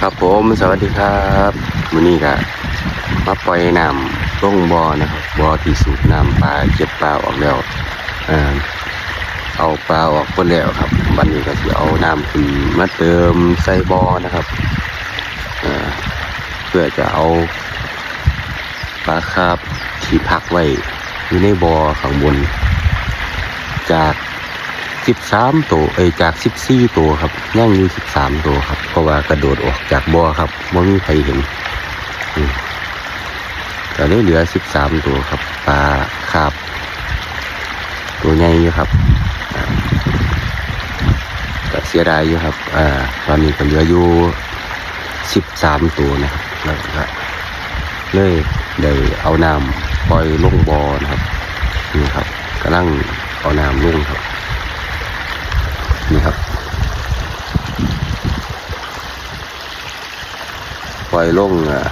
ครับผมสวัสดีครับมื้อนี้ก็มาปล่อยน้ำลงบ่อนะครับบ่อที่สูบน้ำปลาเก็บปลาออกแล้วเอาปลาออกหมดแล้วครับวันนี้ก็จะเอาน้ำขึ้นมาเติมใส่บ่อนะครับเพื่อจะเอาปลาคาบที่พักไว้อยู่ในบ่อข้างบน จาก สิบสามตัวเอจากสิบสี่ตัวครับย่างอยู่สิบสามตัวครับ เพราะว่ากระโดดออกจากบ่อครับไม่มีใครเห็นอืมก็เลยเหลือสิบสามตัวครับปลาคาบ ตัวใหญ่อยู่ครับก็เสียดายอยู่ครับอ่าตอนนี้ก็เหลืออยู่สิบสามตัวนะครับแล้วก็เลยได้เอาน้ำปล่อยลงบ่อนะครับนี่ครับกำลังเอาน้ำลงครับ นี่ครับ ปล่อยลงอ่า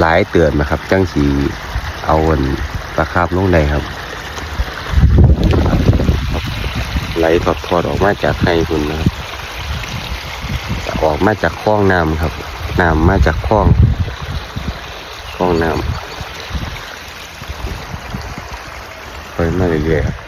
หลายเตือนนะครับ จังสีเอาันปลาคาบลงได้ครับ ไหลถอดถอดออกมาจากไข่คุณนะครับออกมาจากคลองน้ำครับน้ำมาจากคลองคลองน้ำปล่อยมาเรื่อยๆครับ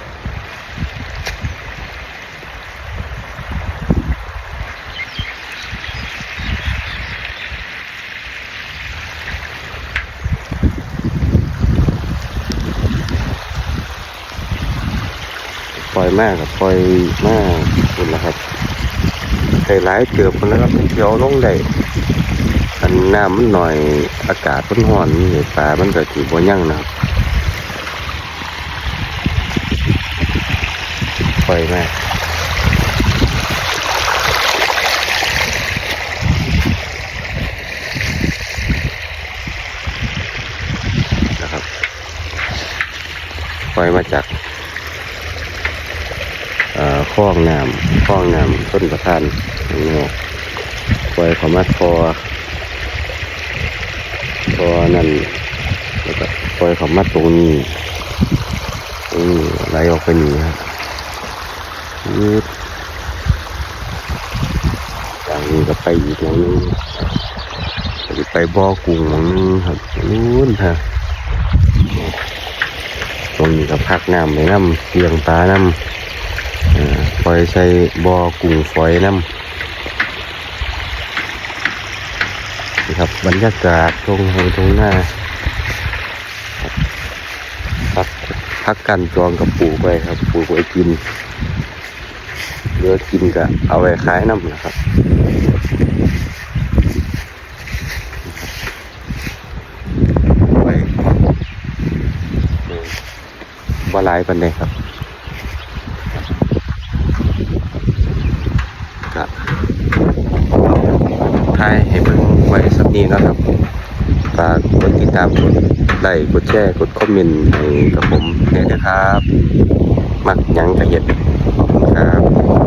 ปล่อยมากกับปล่อยมากคุณนะครับใส่หลายเกือบคนแล้วครับเดียวลงได้อันน้ำมันหน่อยอากาศมันร้อนนี่ปลามันก็ถือบ่ยั่งนะครับปล่อยมากนะครับปล่อยมาจาก คลองน้ำคลองน้ำต้นประทานนี่ปล่อยเขามาทอทอนั่นแล้วก็ปล่อยเขามาตรงนี้ตรงนี้ไหลออกไปนี่ครับยืดอย่างนี้ก็ไปอีกอย่างนึงไปบ่อกุ้งมองนึงครับนู้นฮะตรงนี้ก็พักน้ำไปน้ำเลี้ยงปลาน้ำ ปล่อยใส่บ่อกุ้งฝอยน้ำนี่ครับบรรยากาศตรงไฮตรงหน้าพักพักกันจองกับปลูกไว้ครับปลูกไว้กินเหลือกินก็เอาไว้ขายน้ำนะครับไว้บ่หลายปันเลยครับ ครับทายให้เบิ่งไว้สักนี้นะครับฝากกดติดตามกดไลค์กดแชร์กดคอมเมนต์ให้กับผมเนี่ยนะครับ มักหยังกระเห็ดขอบคุณครับ